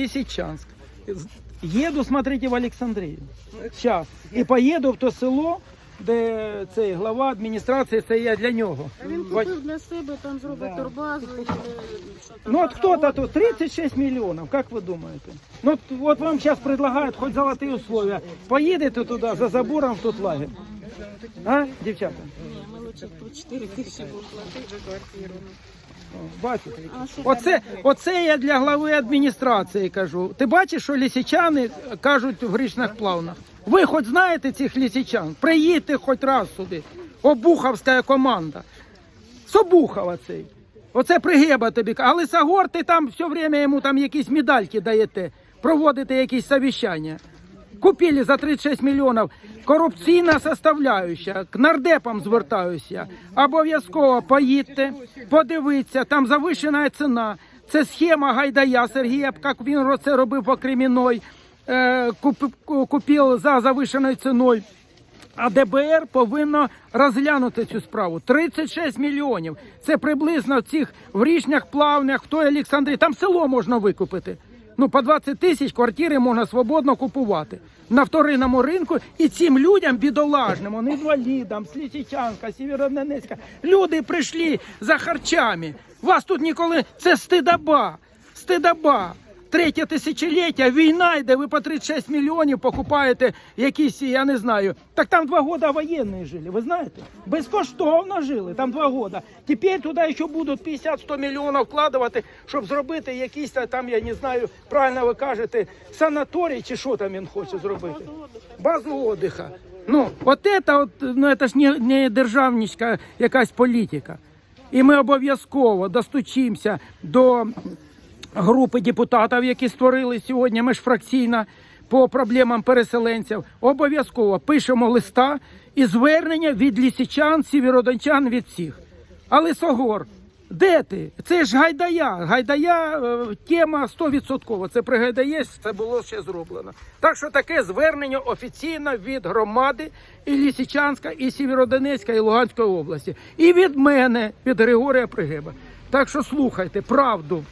Лисичанск. Еду, смотрите, в Олександрію. Сейчас. І поїду в то село, де цей глава адміністрації, це я для нього. А він купив для себе, там зробить турбазу і що там. Ну от кто-то тут 36 миллионов, как вы думаете? Ну от- вот вам сейчас предлагают хоть золотые условия. Поедете туда, за забором в тот лагерь. А, девчата? Ні, ми лучше тут 4 тисячі платити за квартиру. Бачите? Оце, оце я для глави адміністрації кажу. Ти бачиш, що лісичани кажуть в грішних плавнах. Ви хоч знаєте цих лісичан? Приїдьте хоч раз сюди. Обуховська команда. Собухова цей. Оце пригеба тобі. А Лисогор, ти там все время йому там якісь медальки даєте, проводите якісь совіщання. Купили за 36 мільйонів. Корупційна составляюща. К нардепам звертаюся. Обов'язково поїдьте, подивіться, там завищена ціна. Це схема Гайдая Сергія, як він це робив по Креміной. Е, куп- Купив за завищеною ціною. А ДБР повинно розглянути цю справу. 36 мільйонів. Це приблизно в цих в річнях плавнях, в той Олександрії. Там село можна викупити. Ну, по 20 тисяч квартири можна свободно купувати на вторинному ринку. І цим людям бідолажним, інвалідам, Слісічанка, Сєвєродонецька, люди прийшли за харчами. Вас тут ніколи це стидоба. Стидоба. Третє тисячоліття, війна йде, ви по 36 мільйонів покупаєте якісь, я не знаю. Так там два года воєнні жили, ви знаєте? Безкоштовно жили, там два года. Тепер туди ще будуть 50-100 мільйонів вкладувати, щоб зробити якийсь та- там, я не знаю, правильно ви кажете, санаторій чи що там він хоче зробити. Базу отдиха. Ну, от це, от, ну, це ж не, не державницька якась політика. І ми обов'язково достучимося до групи депутатів, які створили сьогодні міжфракційна по проблемам переселенців. Обов'язково пишемо листа і звернення від лісичан, сєвєродончан, від всіх. А Лисогор, де ти? Це ж Гайдая. Гайдая е, тема 100%. Це при Гайдаєсь це було ще зроблено. Так що таке звернення офіційно від громади і Лісичанська, і Сєвєродонецька, і Луганської області. І від мене, від Григорія Пригеба. Так що слухайте правду.